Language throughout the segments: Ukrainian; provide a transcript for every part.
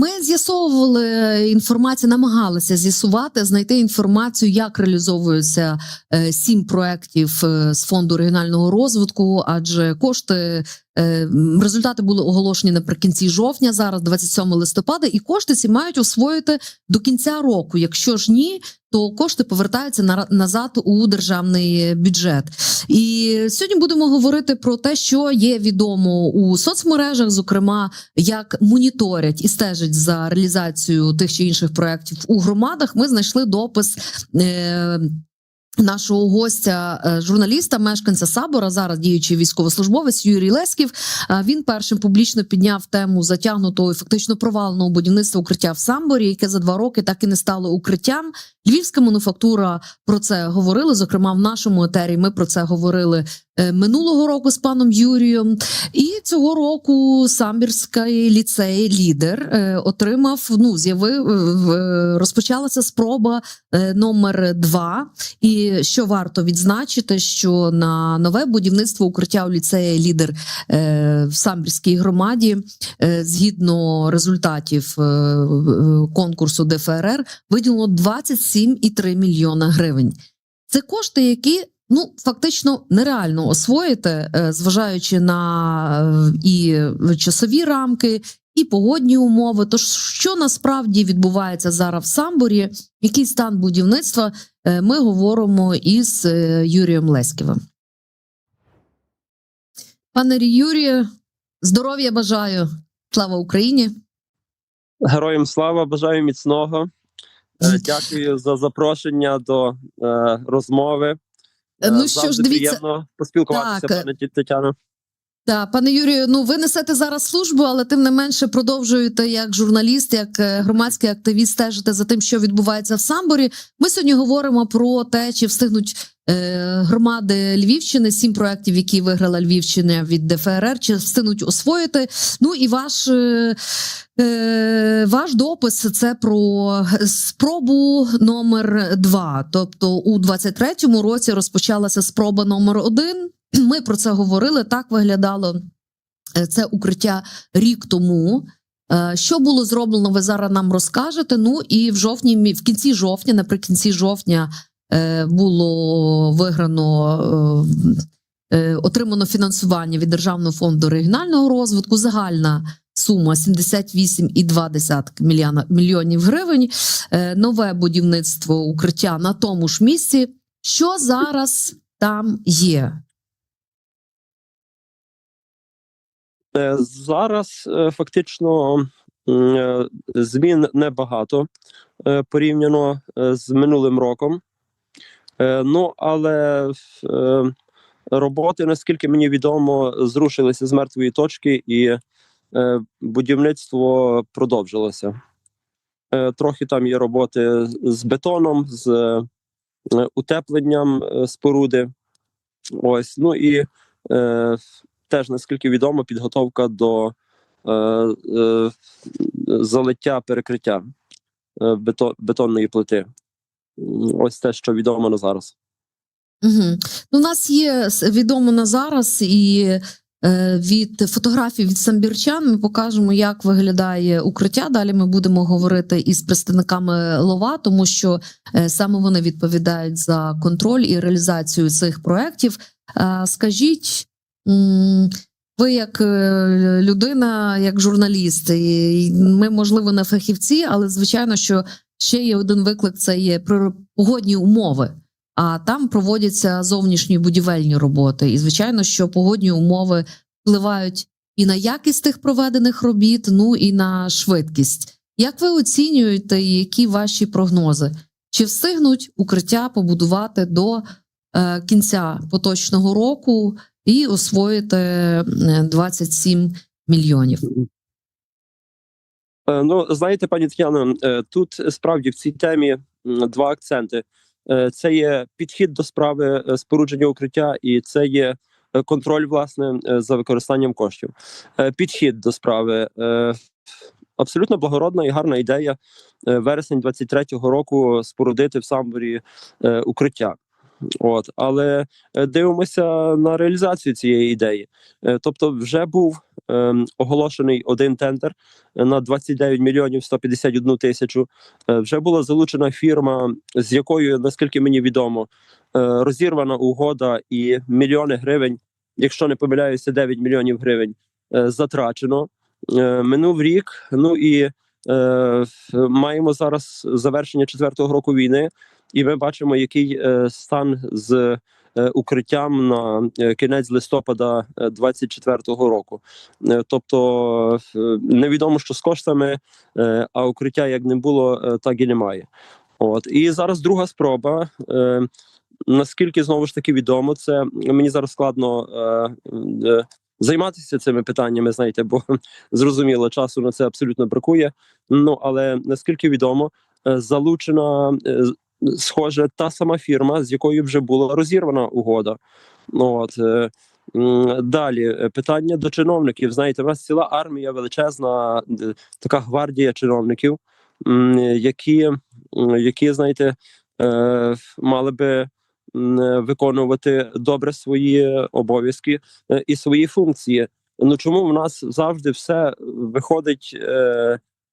Ми з'ясовували інформацію, намагалися з'ясувати, знайти інформацію, як реалізовуються е, сім проєктів е, з фонду регіонального розвитку, адже кошти. е, Результати були оголошені наприкінці жовтня, зараз 27 листопада, і кошти ці мають освоїти до кінця року. Якщо ж ні, то кошти повертаються на- назад у державний бюджет. І сьогодні будемо говорити про те, що є відомо у соцмережах, зокрема, як моніторять і стежать за реалізацією тих чи інших проєктів у громадах. Ми знайшли допис. Е- Нашого гостя, е, журналіста, мешканця Сабора, зараз діючий військовослужбовець Юрій Лесків. Е, Він першим публічно підняв тему затягнутого і фактично проваленого будівництва укриття в Самборі, яке за два роки так і не стало укриттям. Львівська мануфактура про це говорили. Зокрема, в нашому етері ми про це говорили е, минулого року з паном Юрієм. І цього року самбірський ліцей лідер е, отримав. Ну з'явив е, розпочалася спроба номер два. І що варто відзначити, що на нове будівництво укриття у ліцеї лідер в самбірській громаді, згідно результатів конкурсу ДФРР, виділено 27,3 мільйона гривень. Це кошти, які ну фактично нереально освоїти, е, зважаючи на е, і часові рамки, і погодні умови. Тож що насправді відбувається зараз в Самборі, який стан будівництва, е, ми говоримо із Юрієм Леськівим. Пане Юрію, здоров'я бажаю. Слава Україні! Героям слава, бажаю міцного. Е, Дякую за запрошення до е, розмови. Е, Ну Завжди що ж, дивіться, поспілкуватися, Так. пане Тетяно. Так, пане Юрію, ну ви несете зараз службу, але тим не менше продовжуєте як журналіст, як е, громадський активіст стежити за тим, що відбувається в Самборі. Ми сьогодні говоримо про те, чи встигнуть е, громади Львівщини, сім проєктів, які виграла Львівщина від ДФРР, чи встигнуть освоїти. Ну і ваш. Е, Е, ваш допис це про спробу номер два. Тобто, у 23-му році розпочалася спроба номер один. Ми про це говорили. Так виглядало е, це укриття рік тому. Е, Що було зроблено, ви зараз нам розкажете. Ну і в жовтні, в кінці жовтня, наприкінці жовтня, е, було виграно отримано фінансування від Державного фонду регіонального розвитку. Загальна сума 78,2 мільйона мільйонів гривень. Нове будівництво укриття на тому ж місці. Що зараз там є? Зараз е, фактично е, змін небагато е, порівняно е, з минулим роком. Е, Ну, але е, роботи, наскільки мені відомо, зрушилися з мертвої точки, і е, будівництво продовжилося. Е, Трохи там є роботи з бетоном, з е, утепленням е, споруди. Ось, ну і е, теж, наскільки відомо, підготовка до е, е, залиття перекриття е, бето, бетонної плити. Ось те, що відомо на зараз. Угу. Ну, у нас є відомо на зараз і е, від фотографій від самбірчан ми покажемо, як виглядає укриття. Далі ми будемо говорити із представниками лова, тому що е, саме вони відповідають за контроль і реалізацію цих проєктів. Скажіть. Ви як е, людина, як журналіст, і ми, можливо, не фахівці, але звичайно, що ще є один виклик: це є погодні умови. А там проводяться зовнішні будівельні роботи. І звичайно, що погодні умови впливають і на якість тих проведених робіт, ну і на швидкість. Як ви оцінюєте, які ваші прогнози? Чи встигнуть укриття побудувати до е, кінця поточного року і освоїти е, 27 мільйонів? Е, Ну, знаєте, пані Тетяно, е, тут справді в цій темі два акценти: Е, це є підхід до справи е, спорудження укриття, і це є е, контроль власне е, за використанням коштів. Е, Підхід до справи е, абсолютно благородна і гарна ідея. е, Вересень 23-го року спорудити в Самборі е, укриття. От, але е, дивимося на реалізацію цієї ідеї. Е, Тобто, вже був ем, оголошений один тендер на 29 мільйонів 151 тисячу. Е, Вже була залучена фірма, з якою, наскільки мені відомо, е, розірвана угода і мільйони гривень, якщо не помиляюся, 9 мільйонів гривень е, затрачено. Е, Минув рік. Ну і е, маємо зараз завершення четвертого року війни, і ми бачимо, який е, стан з е, укриттям на е, кінець листопада 24-го року. Тобто невідомо, що з коштами, а укриття як не було, так і немає. От і зараз друга спроба. Наскільки знову ж таки відомо, це мені зараз складно е, е, займатися цими питаннями, знаєте, бо зрозуміло, часу на це абсолютно бракує. Ну але наскільки відомо, залучена схоже та сама фірма, з якою вже була розірвана угода. Ну, От е, далі е, питання до чиновників. Знаєте, в нас ціла армія величезна, е, така гвардія чиновників, які, які знаєте, мали би виконувати добре свої обов'язки і свої функції. Ну чому в нас завжди все виходить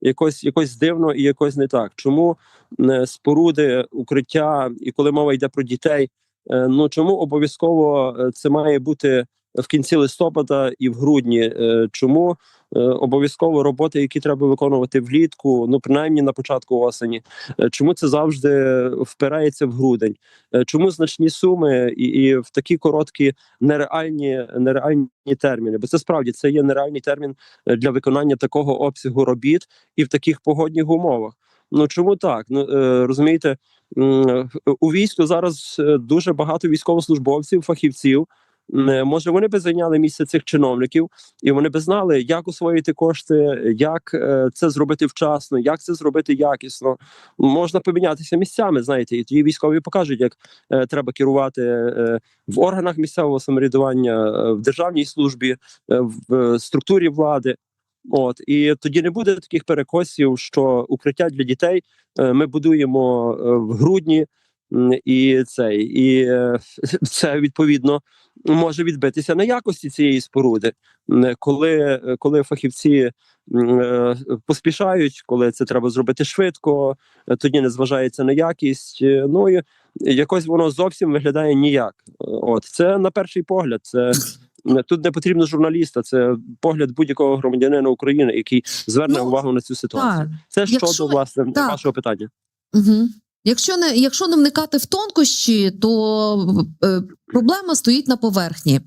якось, якось дивно і якось не так? Чому е, споруди, укриття, і коли мова йде про дітей, е, ну чому обов'язково е, це має бути в кінці листопада і в грудні? Е, Чому е, обов'язково роботи, які треба виконувати влітку, ну принаймні на початку осені? Е, Чому це завжди впирається в грудень? Чому значні суми і, і в такі короткі нереальні нереальні терміни? Бо це справді це є нереальний термін для виконання такого обсягу робіт і в таких погодних умовах. Ну чому так? Ну розумієте, у війську зараз дуже багато військовослужбовців, фахівців. Е, Може, вони би зайняли місце цих чиновників, і вони би знали, як освоїти кошти, як е, це зробити вчасно, як це зробити якісно. Можна помінятися місцями, знаєте, і тоді військові покажуть, як е, треба керувати в органах місцевого самоврядування, в державній службі, в структурі влади. От і тоді не буде таких перекосів, що укриття для дітей ми будуємо в грудні, і цей і це відповідно може відбитися на якості цієї споруди, коли, е, коли фахівці е, поспішають, коли це треба зробити швидко, е, тоді не зважається на якість. Ну і якось воно зовсім виглядає ніяк. От це на перший погляд. Це тут не потрібно журналіста, це погляд будь-якого громадянина України, який зверне Ну, увагу на цю ситуацію. Так. Це Якщо- щодо власне так. вашого питання. Угу. Якщо не якщо не вникати в тонкощі, то е, проблема стоїть на поверхні.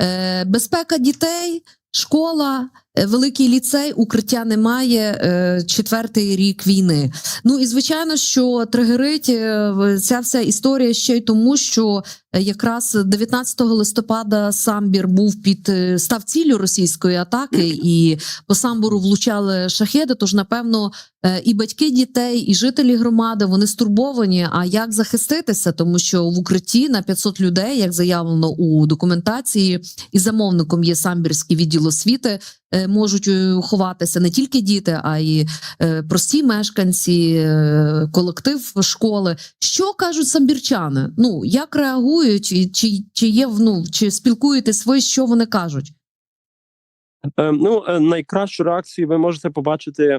Е, безпека дітей, школа, великий ліцей, укриття немає. Е, четвертий рік війни. Ну і звичайно, що тригерить е, ця вся історія ще й тому, що е, якраз 19 листопада самбір був під е, став ціллю російської атаки, і по самбуру влучали шахеди. Тож, напевно, Е, і батьки дітей, і жителі громади вони стурбовані. А як захиститися? Тому що в укритті на 500 людей, як заявлено у документації, і замовником є самбірський відділ освіти. Е, Можуть е, ховатися не тільки діти, а й е, прості мешканці, колектив школи. Що кажуть самбірчани? Ну як реагують, і чи, чи є ну, чи спілкуєтесь ви, що вони кажуть? Ну, найкращу реакцію ви можете побачити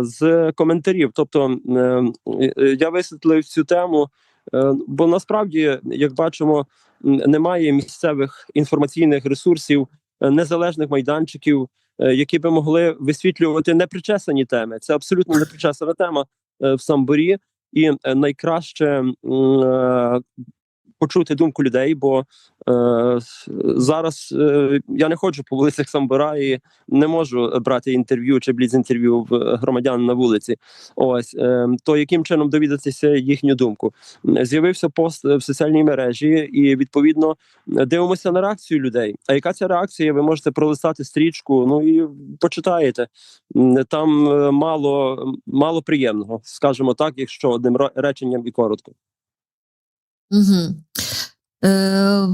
з коментарів. Тобто я висвітлив цю тему, бо насправді, як бачимо, немає місцевих інформаційних ресурсів, незалежних майданчиків, е, які би могли висвітлювати непричесані теми. Це абсолютно непричесана тема е, в самборі, і е, найкраще е, почути думку людей, бо е, зараз е, я не ходжу по вулицях Самбора і не можу брати інтерв'ю чи бліц-інтерв'ю в громадян на вулиці. Ось е, то яким чином довідатися їхню думку? З'явився пост в соціальній мережі, і відповідно дивимося на реакцію людей. А яка ця реакція? Ви можете пролистати стрічку, ну і почитаєте. Там е, мало, мало приємного, скажімо так, якщо одним реченням і коротко. Угу. Е,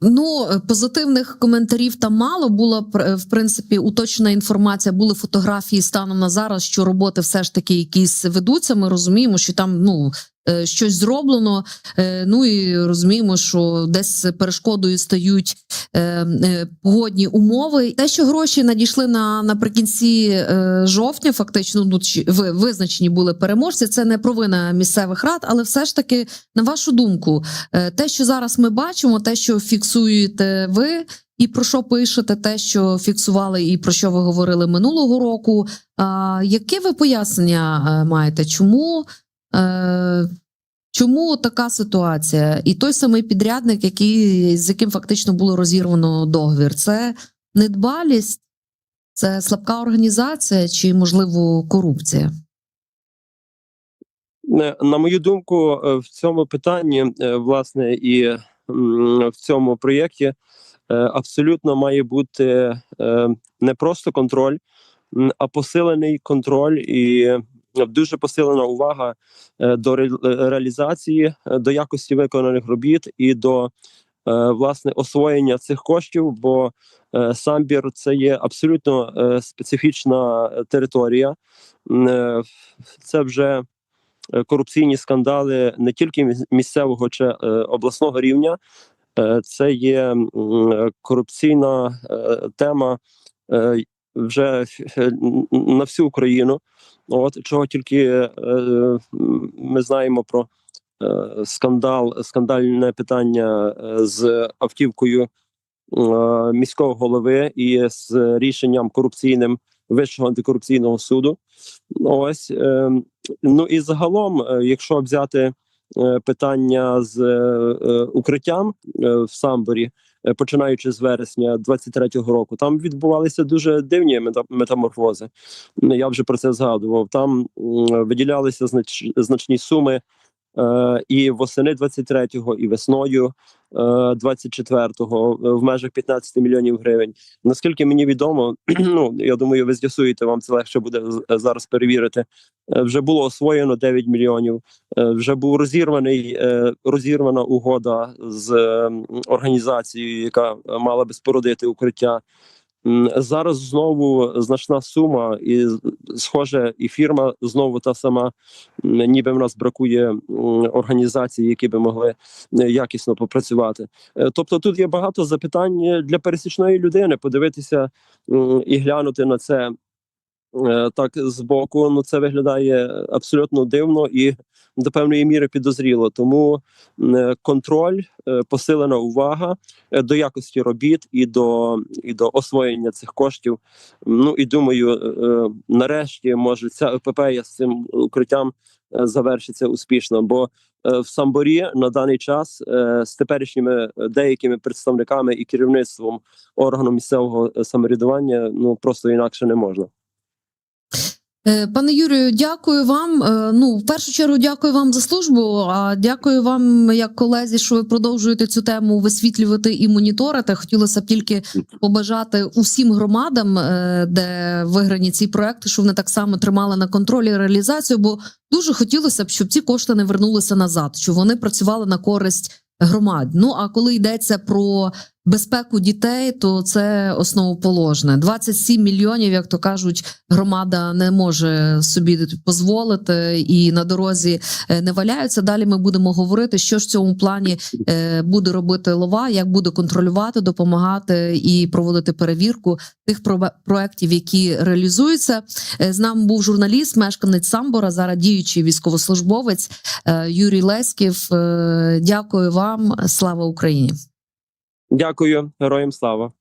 ну, е, позитивних коментарів там мало була в принципі уточнена інформація. Були фотографії станом на зараз, що роботи все ж таки якісь ведуться. Ми розуміємо, що там ну е, щось зроблено. Е, Ну і розуміємо, що десь перешкодою стають е, е, погодні умови. Те, що гроші надійшли на наприкінці е, жовтня, фактично ну, ви визначені були переможці. Це не провина місцевих рад, але все ж таки, на вашу думку, е, те, що зараз ми бачимо, те, що фіксуєте ви. І про що пишете те, що фіксували, і про що ви говорили минулого року? А, яке ви пояснення е, маєте? Чому, е, чому така ситуація? І той самий підрядник, який, з яким фактично було розірвано договір, це недбалість, це слабка організація чи, можливо, корупція? Е, На мою думку, е, в цьому питанні, е, власне, і в цьому проєкті е, абсолютно має бути е, не просто контроль, а посилений контроль і дуже посилена увага е, до реалізації, е, до якості виконаних робіт і до е, власне освоєння цих коштів. Бо е, самбір це є абсолютно е, специфічна територія. Е, Це вже е, корупційні скандали не тільки міс- місцевого чи е, обласного рівня, е, це є е, корупційна е, тема е, вже е, на всю Україну. От чого тільки е, ми знаємо про е, скандал, скандальне питання з автівкою міського голови і з рішенням корупційним Вищого антикорупційного суду. Ось ну і загалом, якщо взяти питання з укриттям в самборі, починаючи з вересня 23-го року, там відбувалися дуже дивні мета- метаморфози. Я вже про це згадував. Там виділялися знач, значні суми. Е, і восени 23-го, і весною е, 24-го е, в межах 15 мільйонів гривень. Наскільки мені відомо, ну я думаю, ви з'ясуєте, вам це легше буде зараз перевірити. Е, Вже було освоєно 9 мільйонів. е, Вже був розірваний е, розірвана угода з е, організацією, яка е, мала би спорудити укриття. Зараз знову значна сума, і схоже, і фірма знову та сама. Ніби в нас бракує організації, які би могли е, якісно попрацювати. Е, Тобто, тут є багато запитань для пересічної людини. Подивитися і глянути на це так збоку. Ну це виглядає абсолютно дивно і до певної міри підозріло. Тому е, контроль, е, посилена увага е, до якості робіт і до і до освоєння цих коштів. Ну і думаю, е, е, нарешті може ця епопея з цим укриттям е, завершиться успішно. Бо е, в самборі на даний час е, з теперішніми е, деякими представниками і керівництвом органу місцевого е, самоврядування ну просто інакше не можна. Е, Пане Юрію, дякую вам. Е, Ну, в першу чергу, дякую вам за службу. А дякую вам, як колезі, що ви продовжуєте цю тему висвітлювати і моніторити. Хотілося б тільки побажати усім громадам, е, де виграні ці проекти, щоб вони так само тримали на контролі реалізацію. Бо дуже хотілося б, щоб ці кошти не вернулися назад, щоб вони працювали на користь громад. Ну а коли йдеться про безпеку дітей, то це основоположне. 27 мільйонів, як то кажуть, громада не може собі дозволити і на дорозі е, не валяються. Далі ми будемо говорити, що ж в цьому плані е, буде робити лова, як буде контролювати, допомагати і проводити перевірку тих проєктів, які реалізуються. Е, З нами був журналіст, мешканець Самбора, зараз діючий військовослужбовець Юрій Леськів. Дякую вам. Слава Україні! Дякую, героям слава.